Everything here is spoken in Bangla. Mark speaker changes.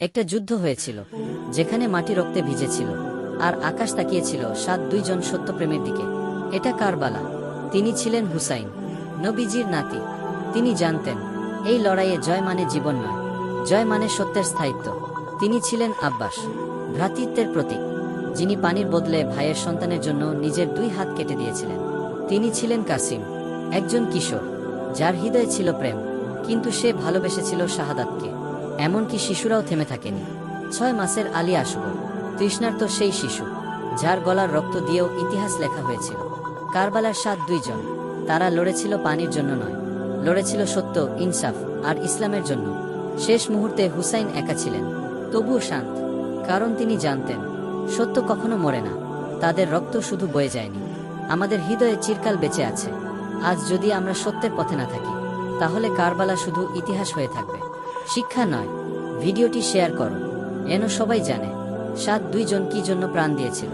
Speaker 1: একটা যুদ্ধ হয়েছিল, যেখানে মাটি রক্তে ভিজেছিল, আর আকাশ তাকিয়েছিল সাত দুইজন সত্যপ্রেমের দিকে। এটা কারবালা। তিনি ছিলেন হুসাইন, নবীজির নাতি। তিনি জানতেন, এই লড়াইয়ে জয় মানে জীবন নয়, জয় মানে সত্যের স্থায়িত্ব। তিনি ছিলেন আব্বাস, ভ্রাতৃত্বের প্রতীক, যিনি পানির বদলে ভাইয়ের সন্তানের জন্য নিজের দুই হাত কেটে দিয়েছিলেন। তিনি ছিলেন কাসিম, একজন কিশোর, যার হৃদয়ে ছিল প্রেম, কিন্তু সে ভালোবেসেছিল শাহাদাতকে। এমনকি শিশুরাও থেমে থাকেনি। ছয় মাসের আলী আসগর তৃষ্ণার্ত সেই শিশু, যার গলার রক্ত দিয়েও ইতিহাস লেখা হয়েছিল। কারবালার সাত দুইজন তারা লড়েছিল পানির জন্য নয়। লড়েছিল সত্য, ইনসাফ আর ইসলামের জন্য। শেষ মুহূর্তে হুসাইন একা ছিলেন। তবুও শান্ত, কারণ তিনি জানতেন, সত্য কখনো মরে না। তাদের রক্ত শুধু বয়ে যায়নি। আমাদের হৃদয়ে চিরকাল বেঁচে আছে। আজ যদি আমরা সত্যের পথে না থাকি, তাহলে কারবালা শুধু ইতিহাস হয়ে থাকবে। শিক্ষা নয় ভিডিওটি শেয়ার করো। এন সবাই জানে সাত দুইজন কি জন্য প্রাণ দিয়েছিল।